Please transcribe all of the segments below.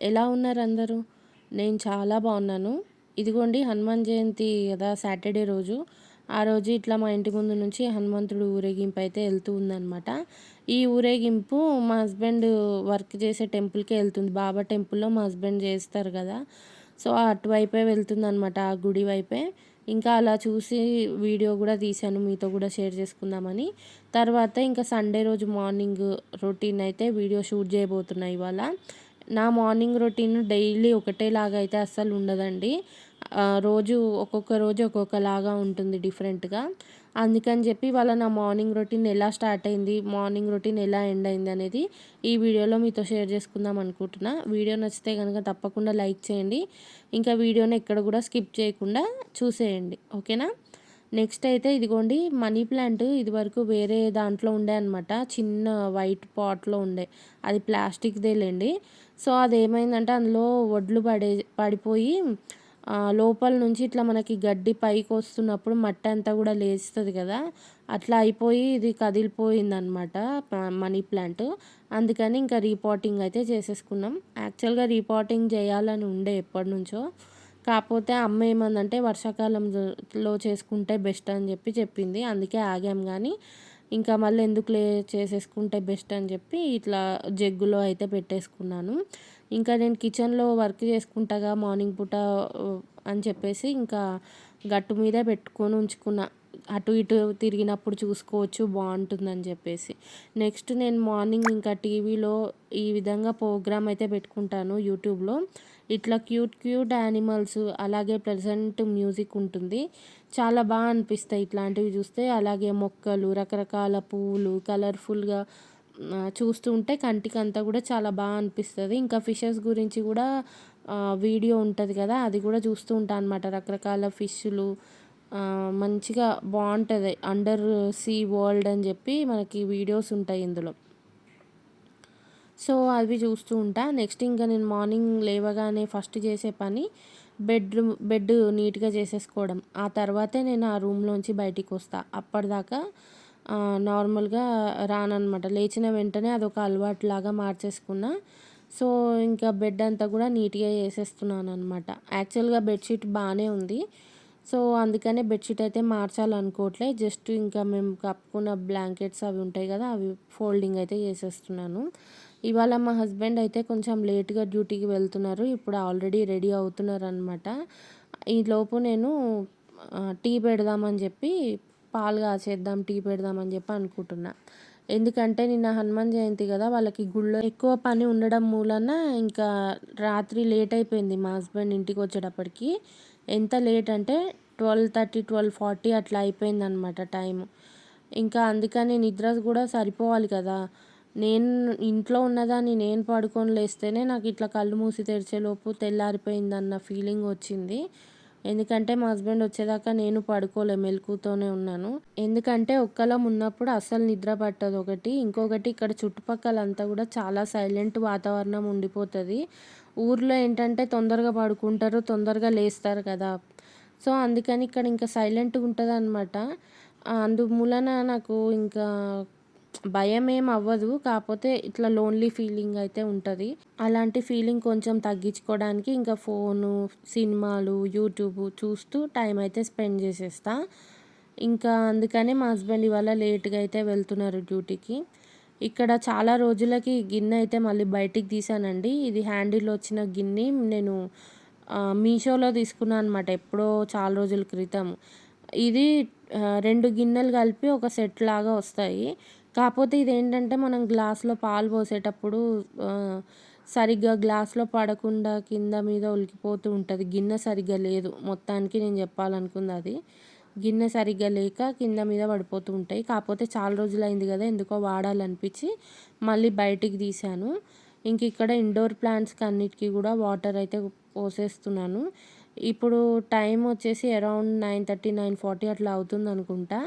ఎలా ఉన్నారు అందరూ? నేను చాలా బాగున్నాను. ఇదిగోండి హనుమాన్ జయంతి కదా సాటర్డే రోజు. ఆ రోజు ఇట్లా మా ఇంటి ముందు నుంచి హనుమంతుడు ఊరేగింపు అయితే వెళ్తూ ఉందన్నమాట. ఈ ఊరేగింపు మా హస్బెండ్ వర్క్ చేసే టెంపుల్కి వెళ్తుంది. బాబా టెంపుల్లో మా హస్బెండ్ చేస్తారు కదా. సో అటువైపే వెళ్తుంది అనమాట ఆ గుడి వైపే. ఇంకా అలా చూసి వీడియో కూడా తీశాను మీతో కూడా షేర్ చేసుకుందామని. తర్వాత ఇంకా సండే రోజు మార్నింగ్ రొటీన్ అయితే వీడియో షూట్ చేయబోతున్నాయి ఇవాళ. నా మార్నింగ్ రొటీన్ డైలీ ఒకటేలాగా అయితే అస్సలు ఉండదండి. రోజు ఒక్కొక్క రోజు ఒక్కొక్కలాగా ఉంటుంది డిఫరెంట్గా. అందుకని చెప్పి వాళ్ళ నా మార్నింగ్ రొటీన్ ఎలా స్టార్ట్ అయింది మార్నింగ్ రొటీన్ ఎలా ఎండ్ అయింది అనేది ఈ వీడియోలో మీతో షేర్ చేసుకుందాం అనుకుంటున్నా. వీడియో నచ్చితే కనుక తప్పకుండా లైక్ చేయండి. ఇంకా వీడియోని ఎక్కడ కూడా స్కిప్ చేయకుండా చూసేయండి. ఓకేనా? నెక్స్ట్ అయితే ఇదిగోండి మనీ ప్లాంట్ ఇది వరకు వేరే దాంట్లో ఉండే అనమాట చిన్న వైట్ పాట్లో ఉండే. అది ప్లాస్టిక్దేలేండి సో అది ఏమైందంటే అందులో వడ్లు పడే పడిపోయి లోపల నుంచి ఇట్లా మనకి గడ్డి పైకి వస్తున్నప్పుడు మట్టి అంతా కూడా లేస్తుంది కదా అట్లా అయిపోయి ఇది కదిలిపోయిందనమాట మనీ ప్లాంట్. అందుకని ఇంకా రీపాటింగ్ అయితే చేసేసుకున్నాం. యాక్చువల్గా రీపాటింగ్ చేయాలని ఉండే ఎప్పటి నుంచో కాకపోతే అమ్మ ఏమందంటే వర్షాకాలంలో చేసుకుంటే బెస్ట్ అని చెప్పి చెప్పింది. అందుకే ఆగాం కానీ ఇంకా మళ్ళీ ఎందుకు లే చేసేసుకుంటే బెస్ట్ అని చెప్పి ఇట్లా జగ్గులో అయితే పెట్టేసుకున్నాను. ఇంకా నేను కిచెన్లో వర్క్ చేసుకుంటాగా మార్నింగ్ పూట అని చెప్పేసి ఇంకా గట్టు మీదే పెట్టుకొని ఉంచుకున్నా. అటు ఇటు తిరిగినప్పుడు చూసుకోవచ్చు బాగుంటుందని చెప్పేసి. నెక్స్ట్ నేను మార్నింగ్ ఇంకా టీవీలో ఈ విధంగా ప్రోగ్రామ్ అయితే పెట్టుకుంటాను యూట్యూబ్లో. ఇట్లా క్యూట్ క్యూట్ యానిమల్స్ అలాగే ప్రజెంట్ మ్యూజిక్ ఉంటుంది. చాలా బాగా అనిపిస్తాయి ఇట్లాంటివి చూస్తే. అలాగే మొక్కలు రకరకాల పువ్వులు కలర్ఫుల్గా చూస్తూ ఉంటే కంటికి అంతా కూడా చాలా బాగా అనిపిస్తుంది. ఇంకా ఫిషెస్ గురించి కూడా వీడియో ఉంటుంది కదా అది కూడా చూస్తూ ఉంటాను అనమాట రకరకాల ఫిష్లు మంచిగా బాగుంటుంది. అండర్ సీ వరల్డ్ అని చెప్పి మనకి వీడియోస్ ఉంటాయి ఇందులో. సో అవి చూస్తూ ఉంటా. నెక్స్ట్ ఇంకా నేను మార్నింగ్ లేవగానే ఫస్ట్ చేసే పని బెడ్రూమ్ బెడ్ నీట్గా చేసేసుకోవడం. ఆ తర్వాతే నేను ఆ రూమ్లోంచి బయటికి వస్తా. అప్పటిదాకా నార్మల్గా రాననమాట లేచిన వెంటనే అదొక అలవాటు లాగా మార్చేసుకున్నా. సో ఇంకా బెడ్ అంతా కూడా నీట్గా వేసేస్తున్నాను అనమాట యాక్చువల్గా బెడ్షీట్ బాగానే ఉంది. సో అందుకనే బెడ్షీట్ అయితే మార్చాలనుకోవట్లే. జస్ట్ ఇంకా మేము కప్పుకున్న బ్లాంకెట్స్ అవి ఉంటాయి కదా అవి ఫోల్డింగ్ అయితే చేసేస్తున్నాను. ఇవాళ మా హస్బెండ్ అయితే కొంచెం లేట్గా డ్యూటీకి వెళ్తున్నారు. ఇప్పుడు ఆల్రెడీ రెడీ అవుతున్నారు అనమాట ఈలోపు నేను టీ పెడదామని చెప్పి పాలు కాచేద్దాం టీ పెడదామని చెప్పి అనుకుంటున్నా. ఎందుకంటే నిన్న హనుమాన్ జయంతి కదా వాళ్ళకి గుళ్ళో ఎక్కువ పని ఉండడం మూలన ఇంకా రాత్రి లేట్ అయిపోయింది మా హస్బెండ్ ఇంటికి వచ్చేటప్పటికి. ఎంత లేట్ అంటే ట్వెల్వ్ థర్టీ ట్వెల్వ్ ఫార్టీ అట్లా అయిపోయింది అనమాట టైం ఇంకా అందుకని నిద్ర కూడా సరిపోవాలి కదా. నేను ఇంట్లో ఉన్నదాన్ని నేను పడుకొని లేస్తేనే నాకు ఇట్లా కళ్ళు మూసి తెరిచేలోపు తెల్లారిపోయిందన్న ఫీలింగ్ వచ్చింది. ఎందుకంటే మా హస్బెండ్ వచ్చేదాకా నేను పడుకోలే మెలకుతోనే ఉన్నాను. ఎందుకంటే ఒక్కలం ఉన్నప్పుడు అస్సలు నిద్ర పట్టదు ఒకటి. ఇంకొకటి ఇక్కడ చుట్టుపక్కల అంతా కూడా చాలా సైలెంట్ వాతావరణం ఉండిపోతుంది. ఊర్లో ఏంటంటే తొందరగా పడుకుంటారు తొందరగా లేస్తారు కదా. సో అందుకని ఇక్కడ ఇంకా సైలెంట్గా ఉంటుంది అనమాట అందుమూలన నాకు ఇంకా భయం ఏం అవ్వదు. కాకపోతే ఇట్లా లోన్లీ ఫీలింగ్ అయితే ఉంటుంది. అలాంటి ఫీలింగ్ కొంచెం తగ్గించుకోవడానికి ఇంకా ఫోను సినిమాలు యూట్యూబ్ చూస్తూ టైం అయితే స్పెండ్ చేసేస్తా. ఇంకా అందుకనే మా హస్బెండ్ ఇవాళ లేట్గా అయితే వెళ్తున్నారు డ్యూటీకి ఇక్కడ చాలా రోజులకి గిన్నె అయితే మళ్ళీ బయటికి తీసానండి. ఇది హ్యాండిల్ వచ్చిన గిన్నె నేను మీషోలో తీసుకున్నాను అనమాట ఎప్పుడో చాలా రోజుల క్రితం. ఇది రెండు గిన్నెలు కలిపి ఒక సెట్ లాగా వస్తాయి. కాకపోతే ఇదేంటంటే మనం గ్లాస్లో పాలు పోసేటప్పుడు సరిగ్గా గ్లాస్లో పడకుండా కింద మీద ఉలికిపోతూ ఉంటుంది. గిన్నె సరిగ్గా లేదు. మొత్తానికి నేను చెప్పాలనుకుంది అది. గిన్నె సరిగ్గా లేక కింద మీద పడిపోతూ ఉంటాయి. కాకపోతే చాలా రోజులు అయింది కదా ఎందుకో వాడాలనిపించి మళ్ళీ బయటికి తీసాను ఇంక ఇక్కడ ఇండోర్ ప్లాంట్స్కి అన్నిటికీ కూడా వాటర్ అయితే పోసేస్తున్నాను. ఇప్పుడు టైం వచ్చేసి around nine thirty nine forty అట్లా అవుతుంది అనుకుంటా.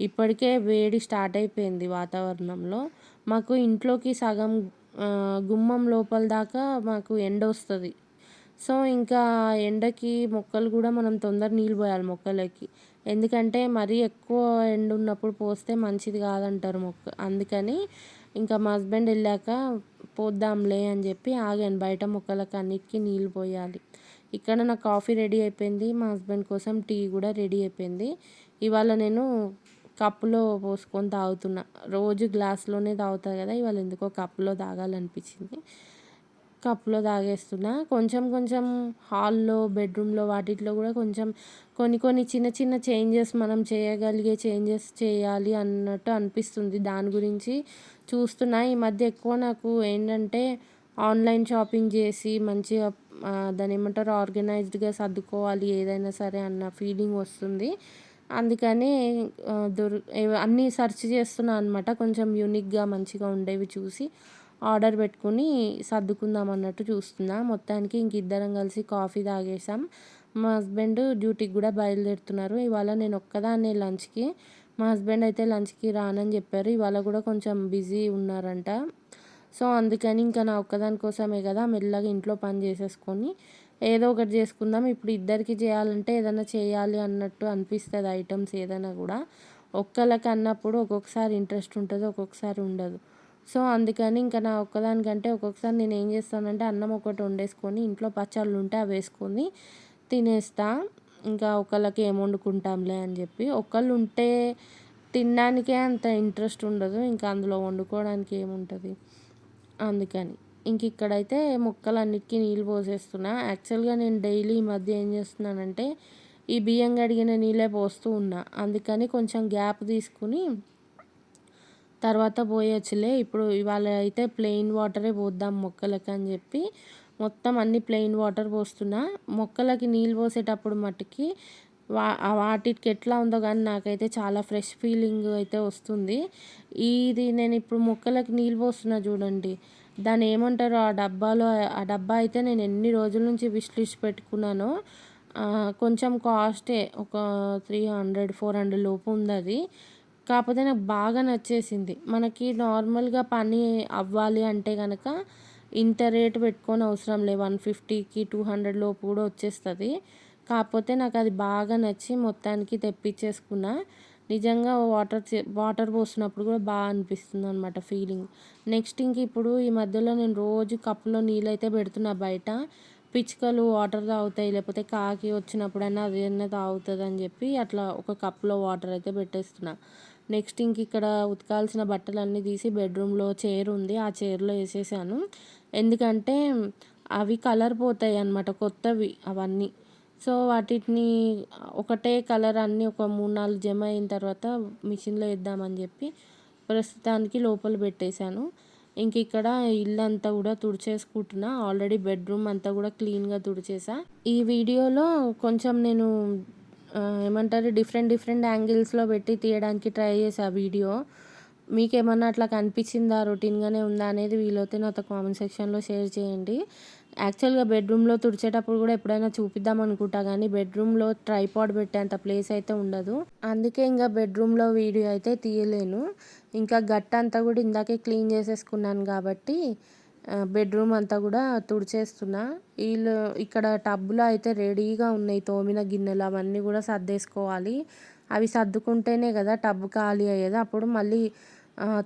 ఇప్పటికే వేడి స్టార్ట్ అయిపోయింది వాతావరణంలో. మాకు ఇంట్లోకి సగం గుమ్మం లోపల దాకా మాకు ఎండ వస్తుంది. సో ఇంకా ఎండకి మొక్కలు కూడా మనం తొందర నీళ్ళు పోయాలి మొక్కలకి. ఎందుకంటే మరీ ఎక్కువ ఎండ ఉన్నప్పుడు పోస్తే మంచిది కాదంటారు మొక్క. అందుకని ఇంకా మా హస్బెండ్ వెళ్ళాక పోద్దాంలే అని చెప్పి ఆగాను. బయట మొక్కలకు అన్నిటికీ నీళ్ళు పోయాలి. ఇక్కడ నా కాఫీ రెడీ అయిపోయింది. మా హస్బెండ్ కోసం టీ కూడా రెడీ అయిపోయింది. ఇవాళ నేను కప్పులో పోసుకొని తాగుతున్నా. రోజు గ్లాస్లోనే తాగుతా కదా ఇవాళ ఎందుకో కప్పులో తాగాలనిపించింది. కప్లో తాగేస్తున్నా. కొంచెం కొంచెం హాల్లో బెడ్రూమ్లో వాటిట్లో కూడా కొంచెం కొన్ని కొన్ని చిన్న చిన్న చేంజెస్ మనం చేయగలిగే చేంజెస్ చేయాలి అన్నట్టు అనిపిస్తుంది. దాని గురించి చూస్తున్నా. ఈ మధ్య ఎక్కువ నాకు ఏంటంటే ఆన్లైన్ షాపింగ్ చేసి మంచిగా దాని ఏమంటారు ఆర్గనైజ్డ్గా సర్దుకోవాలి ఏదైనా సరే అన్న ఫీలింగ్ వస్తుంది. అందుకని దొరి అన్నీ సెర్చ్ చేస్తున్నా అనమాట కొంచెం యూనిక్గా మంచిగా ఉండేవి చూసి ఆర్డర్ పెట్టుకుని సర్దుకుందాం అన్నట్టు చూస్తున్నా. మొత్తానికి ఇంక ఇద్దరం కలిసి కాఫీ తాగేసాం మా హస్బెండ్ డ్యూటీకి కూడా బయలుదేరుతున్నారు. ఇవాళ నేను ఒక్కదాన్నే లంచ్కి. మా హస్బెండ్ అయితే లంచ్కి రానని చెప్పారు. ఇవాళ కూడా కొంచెం బిజీ ఉన్నారంట. సో అందుకని ఇంకా నా ఒక్కదాని కోసమే కదా మెల్లగా ఇంట్లో పని చేసేసుకొని ఏదో ఒకటి చేసుకుందాం. ఇప్పుడు ఇద్దరికి చేయాలంటే ఏదైనా చేయాలి అన్నట్టు అనిపిస్తుంది ఐటమ్స్ ఏదైనా కూడా. ఒక్కళ్ళకి అన్నప్పుడు ఒక్కొక్కసారి ఇంట్రెస్ట్ ఉంటుంది ఒక్కొక్కసారి ఉండదు. సో అందుకని ఇంకా నా ఒక్కదానికంటే ఒక్కొక్కసారి నేను ఏం చేస్తానంటే అన్నం ఒకటి వండేసుకొని ఇంట్లో పచ్చళ్ళు ఉంటే అవి వేసుకొని తినేస్తా. ఇంకా ఒకళ్ళకి ఏం వండుకుంటాంలే అని చెప్పి ఒకళ్ళు ఉంటే తినడానికే అంత ఇంట్రెస్ట్ ఉండదు ఇంకా అందులో వండుకోవడానికి ఏముంటుంది. అందుకని. ఇంక ఇక్కడైతే మొక్కలన్నిటికీ నీళ్ళు పోసేస్తున్నా. యాక్చువల్గా నేను డైలీ ఈ మధ్య ఏం చేస్తున్నానంటే ఈ బియ్యం కడిగిన నీళ్ళే పోస్తూ ఉన్నా. అందుకని కొంచెం గ్యాప్ తీసుకుని తర్వాత పోయొచ్చులే. ఇప్పుడు ఇవాళ అయితే ప్లెయిన్ వాటరే పోద్దాం మొక్కలకి అని చెప్పి మొత్తం అన్ని ప్లెయిన్ వాటర్ పోస్తున్నా. మొక్కలకి నీళ్ళు పోసేటప్పుడు మట్టుకి వా వాటికి ఎట్లా ఉందో కానీ నాకైతే చాలా ఫ్రెష్ ఫీలింగ్ అయితే వస్తుంది. ఇది నేను ఇప్పుడు మొక్కలకు నీళ్ళు పోస్తున్నా చూడండి. దాన్ని ఏమంటారు? ఆ డబ్బాలో ఆ డబ్బా అయితే నేను ఎన్ని రోజుల నుంచి విష్ పెట్టుకున్నానో కొంచెం కాస్టే ఒక త్రీ హండ్రెడ్ ఫోర్ హండ్రెడ్ లోపు ఉంది అది. కాకపోతే నాకు బాగా నచ్చేసింది. మనకి నార్మల్గా పని అవ్వాలి అంటే కనుక ఇంత రేటు పెట్టుకొని అవసరం లేదు వన్ ఫిఫ్టీకి టూ హండ్రెడ్ లోపు కూడా వచ్చేస్తుంది. కాకపోతే నాకు అది బాగా నచ్చి మొత్తానికి తెప్పించేసుకున్నా. నిజంగా వాటర్ వాటర్ పోసినప్పుడు కూడా బాగా అనిపిస్తుంది అనమాట ఫీలింగ్. నెక్స్ట్ ఇంక ఇప్పుడు ఈ మధ్యలో నేను రోజు కప్పులో నీళ్ళు అయితే పెడుతున్నా బయట. పిచ్చుకలు వాటర్ తాగుతాయి లేకపోతే కాకి వచ్చినప్పుడైనా అది అయినా తాగుతుంది అని చెప్పి అట్లా ఒక కప్లో వాటర్ అయితే పెట్టేస్తున్నా. నెక్స్ట్ ఇంక ఇక్కడ ఉతకాల్సిన బట్టలన్నీ తీసి బెడ్రూమ్లో చైర్ ఉంది ఆ చైర్లో వేసేసాను. ఎందుకంటే అవి కలర్ పోతాయి అన్నమాట కొత్తవి అవన్నీ. సో వాటిని ఒకటే కలర్ అన్నీ ఒక మూడు నాలుగు జమ అయిన తర్వాత మిషన్లో వేద్దామని చెప్పి ప్రస్తుతానికి లోపల పెట్టేశాను. ఇంక ఇక్కడ ఇల్లు అంతా కూడా తుడిచేసుకుంటున్నా. ఆల్రెడీ బెడ్రూమ్ అంతా కూడా క్లీన్గా తుడిచేసా. ఈ వీడియోలో కొంచెం నేను ఏమంటారు డిఫరెంట్ డిఫరెంట్ యాంగిల్స్లో పెట్టి తీయడానికి ట్రై చేసా వీడియో. మీకేమన్నా అట్లా కనిపించిందా? రొటీన్గానే ఉందా? అనేది వీలైతే నాతో కామెంట్ సెక్షన్లో షేర్ చేయండి. యాక్చువల్గా బెడ్రూమ్లో తుడిచేటప్పుడు కూడా ఎప్పుడైనా చూపిద్దాం అనుకుంటా కానీ బెడ్రూమ్లో ట్రైపాడ్ పెట్టేంత ప్లేస్ అయితే ఉండదు. అందుకే ఇంకా బెడ్రూమ్లో వీడియో అయితే తీయలేను. ఇంకా గట్ట అంతా కూడా ఇందాకే క్లీన్ చేసేసుకున్నాను కాబట్టి బెడ్రూమ్ అంతా కూడా తుడిచేస్తున్నా. వీళ్ళు ఇక్కడ టబ్బులో అయితే రెడీగా ఉన్నాయి. తోమిన గిన్నెలు అవన్నీ కూడా సర్దేసుకోవాలి. అవి సర్దుకుంటేనే కదా టబ్ ఖాళీ అయ్యేది. అప్పుడు మళ్ళీ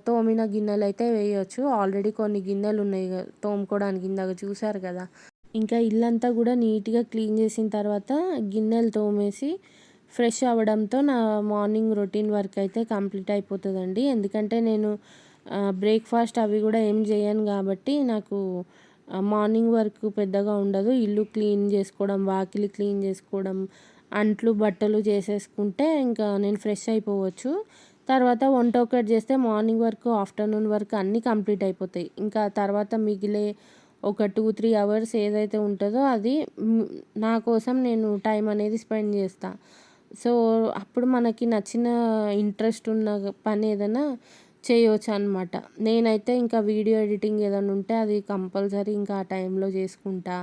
తోమిన గిన్నెలు అయితే వేయచ్చు. ఆల్రెడీ కొన్ని గిన్నెలు ఉన్నాయి తోముకోవడానికి ఇందాక చూసారు కదా. ఇంకా ఇల్లంతా కూడా నీట్గా క్లీన్ చేసిన తర్వాత గిన్నెలు తోమేసి ఫ్రెష్ అవ్వడంతో నా మార్నింగ్ రొటీన్ వర్క్ అయితే కంప్లీట్ అయిపోతుందండి. ఎందుకంటే నేను బ్రేక్ఫాస్ట్ అవి కూడా ఏం చేయను కాబట్టి నాకు మార్నింగ్ వర్క్ పెద్దగా ఉండదు. ఇల్లు క్లీన్ చేసుకోవడం వాకిలి క్లీన్ చేసుకోవడం అంట్లు బట్టలు చేసేసుకుంటే ఇంకా నేను ఫ్రెష్ అయిపోవచ్చు. తర్వాత వంట ఒకటి చేస్తే మార్నింగ్ వర్క్ ఆఫ్టర్నూన్ వర్క్ అన్నీ కంప్లీట్ అయిపోతాయి. ఇంకా తర్వాత మిగిలే ఒక టూ త్రీ అవర్స్ ఏదైతే ఉంటుందో అది నా కోసం నేను టైం అనేది స్పెండ్ చేస్తాను సో అప్పుడు మనకి నచ్చిన ఇంట్రెస్ట్ ఉన్న పని ఏదైనా చేయవచ్చు అనమాట నేనైతే ఇంకా వీడియో ఎడిటింగ్ ఏదైనా ఉంటే అది కంపల్సరీ ఇంకా ఆ టైంలో చేసుకుంటా.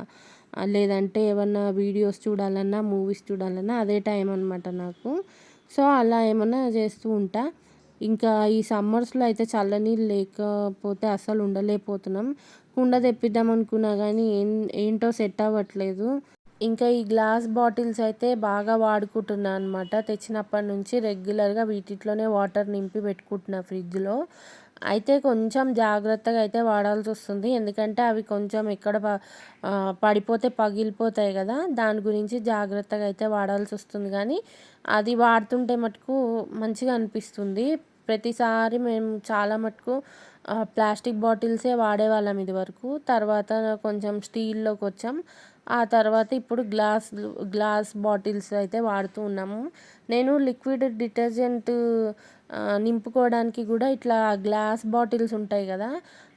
లేదంటే ఏమన్నా వీడియోస్ చూడాలన్నా మూవీస్ చూడాలన్నా అదే టైం అనమాట నాకు. సో అలా ఏమన్నా చేస్తూ ఉంటా. ఇంకా ఈ సమ్మర్స్లో అయితే చల్లనీళ్ళు లేకపోతే అస్సలు ఉండలేకపోతున్నాం. కుండ తెప్పిద్దాం అనుకున్నా కానీ ఏం ఏంటో సెట్ అవ్వట్లేదు. ఇంకా ఈ గ్లాస్ బాటిల్స్ అయితే బాగా వాడుకుంటున్నా అనమాట తెచ్చినప్పటి నుంచి రెగ్యులర్గా వీటిలోనే వాటర్ నింపి పెట్టుకుంటున్నా ఫ్రిడ్జ్లో. అయితే కొంచెం జాగ్రత్తగా అయితే వాడాల్సి వస్తుంది ఎందుకంటే అవి కొంచెం ఎక్కడ పడిపోతే పగిలిపోతాయి కదా. దాని గురించి జాగ్రత్తగా అయితే వాడాల్సి వస్తుంది కానీ అది వాడుతుంటే మటుకు మంచిగా అనిపిస్తుంది. ప్రతిసారి మేము చాలా మటుకు ప్లాస్టిక్ బాటిల్సే వాడేవాళ్ళం ఇది వరకు తర్వాత కొంచెం స్టీల్లోకి వచ్చాం ఆ తర్వాత ఇప్పుడు గ్లాస్ గ్లాస్ బాటిల్స్ అయితే వాడుతూ ఉన్నాము. నేను లిక్విడ్ డిటర్జెంట్ నింపుకోవడానికి కూడా ఇట్లా గ్లాస్ బాటిల్స్ ఉంటాయి కదా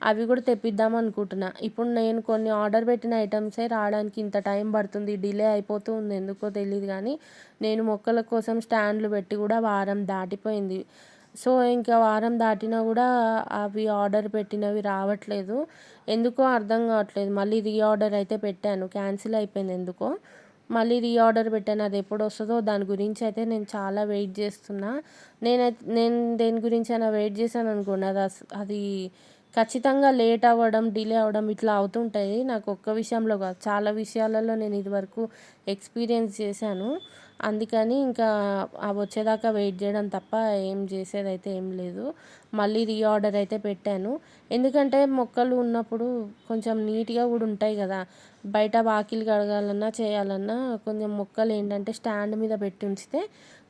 అవి కూడా తెప్పిద్దాం అనుకుంటున్నా. ఇప్పుడు నేను కొన్ని ఆర్డర్ పెట్టిన ఐటమ్సే రావడానికి ఇంత టైం పడుతుంది డిలే అయిపోతూ ఉంది ఎందుకో తెలియదు కానీ నేను మొక్కల కోసం స్టాండ్లు పెట్టి కూడా వారం దాటిపోయింది. సో ఇంకా వారం దాటినా కూడా అవి ఆర్డర్ పెట్టినవి రావట్లేదు. ఎందుకో అర్థం కావట్లేదు. మళ్ళీ రీఆర్డర్ అయితే పెట్టాను. క్యాన్సిల్ అయిపోయింది ఎందుకో. మళ్ళీ రీఆర్డర్ పెట్టాను. అది ఎప్పుడు వస్తుందో దాని గురించి అయితే నేను చాలా వెయిట్ చేస్తున్నా. నేనైతే నేను దేని గురించి అయినా వెయిట్ చేశాను అనుకోండి. అది అది ఖచ్చితంగా లేట్ అవ్వడం డిలే అవ్వడం ఇట్లా అవుతుంటాయి. నాకు ఒక్క విషయంలో కాదు చాలా విషయాలలో నేను ఇదివరకు ఎక్స్పీరియన్స్ చేశాను. అందుకని ఇంకా అవి వచ్చేదాకా వెయిట్ చేయడం తప్ప ఏం చేసేది అయితే ఏం లేదు. మళ్ళీ రీఆర్డర్ అయితే పెట్టాను. ఎందుకంటే మొక్కలు ఉన్నప్పుడు కొంచెం నీట్గా కూడా ఉంటాయి కదా. బయట వాకిలి కడగాలన్నా చేయాలన్నా కొంచెం మొక్కలు ఏంటంటే స్టాండ్ మీద పెట్టి ఉంచితే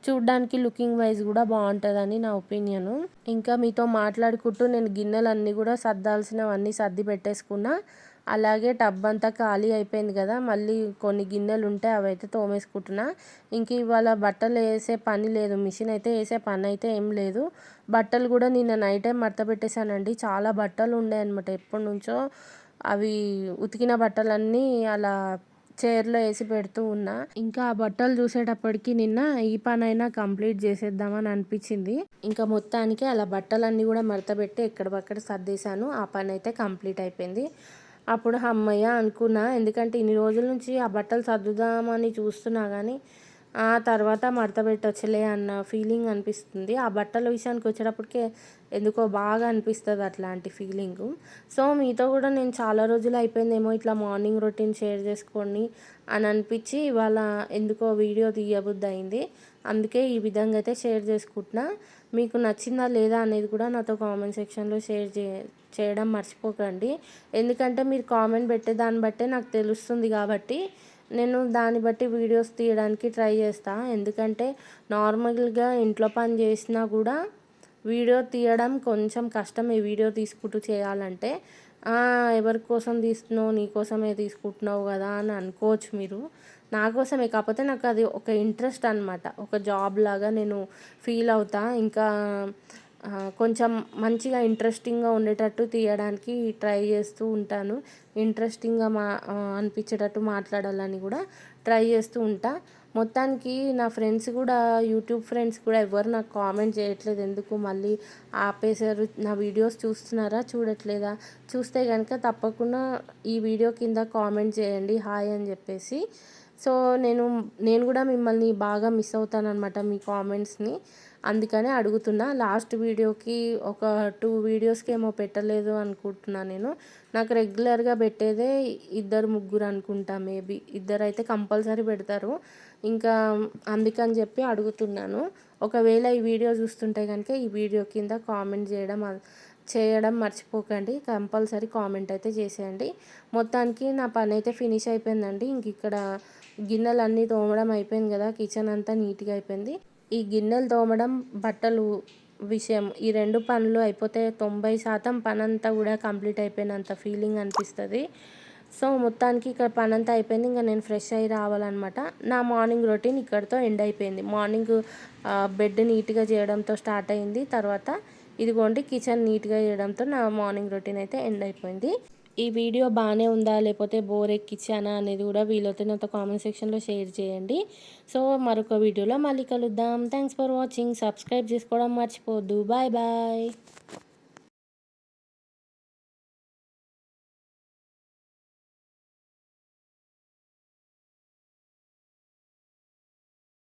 చూడ్డానికి లుకింగ్ వైజ్ కూడా బాగుంటుందని నా ఒపీనియను. ఇంకా మీతో మాట్లాడుకుంటూ నేను గిన్నెలన్నీ కూడా సర్దాల్సినవన్నీ సర్ది పెట్టేసుకున్నా. అలాగే టబ్ అంతా ఖాళీ అయిపోయింది కదా మళ్ళీ కొన్ని గిన్నెలు ఉంటే అవి అయితే తోమేసుకుంటున్నా. ఇంక ఇవాళ బట్టలు వేసే పని లేదు మిషన్ అయితే వేసే పని అయితే ఏం లేదు. బట్టలు కూడా నిన్న నైటే మడత పెట్టేశానండి. చాలా బట్టలు ఉండే అనమాట ఎప్పటి నుంచో అవి ఉతికిన బట్టలన్నీ అలా చైర్లో వేసి పెడుతూ ఉన్నా. ఇంకా ఆ బట్టలు చూసేటప్పటికి నిన్న ఈ పనైనా కంప్లీట్ చేసేద్దామని అనిపించింది. ఇంకా మొత్తానికి అలా బట్టలన్నీ కూడా మడతపెట్టి ఎక్కడ సర్దేశాను. ఆ పని అయితే కంప్లీట్ అయిపోయింది. అప్పుడు అమ్మయ్య అనుకున్నా ఎందుకంటే ఇన్ని రోజుల నుంచి ఆ బట్టలు సర్దుదామని చూస్తున్నా కానీ ఆ తర్వాత మడత పెట్టొచ్చులే అన్న ఫీలింగ్ అనిపిస్తుంది. ఆ బట్టల విషయానికి వచ్చేటప్పటికే ఎందుకో బాగా అనిపిస్తుంది అట్లాంటి ఫీలింగు సో మీతో కూడా నేను చాలా రోజులు అయిపోయిందేమో ఇట్లా మార్నింగ్ రొటీన్ షేర్ చేసుకోండి అని అనిపించి ఇవాళ ఎందుకో వీడియో తీయబుద్ది అయింది అందుకే ఈ విధంగా అయితే షేర్ చేసుకుంటున్నా. మీకు నచ్చిందా లేదా అనేది కూడా నాతో కామెంట్ సెక్షన్లో షేర్ చే చేయడం మర్చిపోకండి. ఎందుకంటే మీరు కామెంట్ పెట్టే దాన్ని బట్టే నాకు తెలుస్తుంది కాబట్టి నేను దాన్ని బట్టి వీడియోస్ తీయడానికి ట్రై చేస్తాను ఎందుకంటే నార్మల్గా ఇంట్లో పని చేసినా కూడా వీడియో తీయడం కొంచెం కష్టం ఈ వీడియో తీసుకుంటూ చేయాలంటే. ఎవరి కోసం తీస్తున్నావు? నీ కోసమే తీసుకుంటున్నావు కదా అని అనుకోవచ్చు మీరు. నా కోసమే కాకపోతే నాకు అది ఒక ఇంట్రెస్ట్ అనమాట ఒక జాబ్ లాగా నేను ఫీల్ అవుతా. ఇంకా కొంచెం మంచిగా ఇంట్రెస్టింగ్గా ఉండేటట్టు తీయడానికి ట్రై చేస్తూ ఉంటాను. ఇంట్రెస్టింగ్గా మా అనిపించేటట్టు మాట్లాడాలని కూడా ట్రై చేస్తూ ఉంటా. మొత్తానికి నా ఫ్రెండ్స్ కూడా యూట్యూబ్ ఫ్రెండ్స్ కూడా ఎవరు నాకు కామెంట్ చేయట్లేదు. ఎందుకు మళ్ళీ ఆపేశారు? నా వీడియోస్ చూస్తున్నారా? చూడట్లేదా? చూస్తే కనుక తప్పకుండా ఈ వీడియో కింద కామెంట్ చేయండి. హాయ్ అని చెప్పేసి. సో నేను నేను కూడా మిమ్మల్ని బాగా మిస్ అవుతాను అనమాట మీ కామెంట్స్ని అందుకనే అడుగుతున్నా. లాస్ట్ వీడియోకి ఒక టూ వీడియోస్కి ఏమో పెట్టలేదు అనుకుంటున్నా నేను. నాకు రెగ్యులర్గా పెట్టేదే ఇద్దరు ముగ్గురు అనుకుంటా మేబీ. ఇద్దరు అయితే కంపల్సరీ పెడతారు. ఇంకా అందుకని చెప్పి అడుగుతున్నాను. ఒకవేళ ఈ వీడియో చూస్తుంటే కనుక ఈ వీడియో కింద కామెంట్ చేయడం చేయడం మర్చిపోకండి. కంపల్సరీ కామెంట్ అయితే చేసేయండి. మొత్తానికి నా పని అయితే ఫినిష్ అయిపోయిందండి. ఇంక ఇక్కడ గిన్నెలన్నీ తోమడం అయిపోయింది కదా. కిచెన్ అంతా నీట్గా అయిపోయింది. ఈ గిన్నెలు తోమడం బట్టలు విషయం ఈ రెండు పనులు అయిపోతే తొంభై శాతం పనంతా కూడా కంప్లీట్ అయిపోయినంత ఫీలింగ్ అనిపిస్తుంది. సో మొత్తానికి ఇక్కడ పని అంతా అయిపోయింది. ఇంకా నేను ఫ్రెష్ అయ్యి రావాలన్నమాట. నా మార్నింగ్ రొటీన్ ఇక్కడితో ఎండ్ అయిపోయింది. మార్నింగ్ బెడ్ నీట్గా చేయడంతో స్టార్ట్ అయింది. తర్వాత ఇదిగోండి కిచెన్ నీట్గా చేయడంతో నా మార్నింగ్ రొటీన్ అయితే ఎండ్ అయిపోయింది. ఈ వీడియో బాగానే ఉందా? లేకపోతే బోర్ ఎక్కిచ్చానా అనేది కూడా వీలైతే నాతో కామెంట్ సెక్షన్లో షేర్ చేయండి. సో మరొక వీడియోలో మళ్ళీ కలుద్దాం. థ్యాంక్స్ ఫర్ వాచింగ్ సబ్స్క్రైబ్ చేసుకోవడం మర్చిపోద్దు బాయ్ బాయ్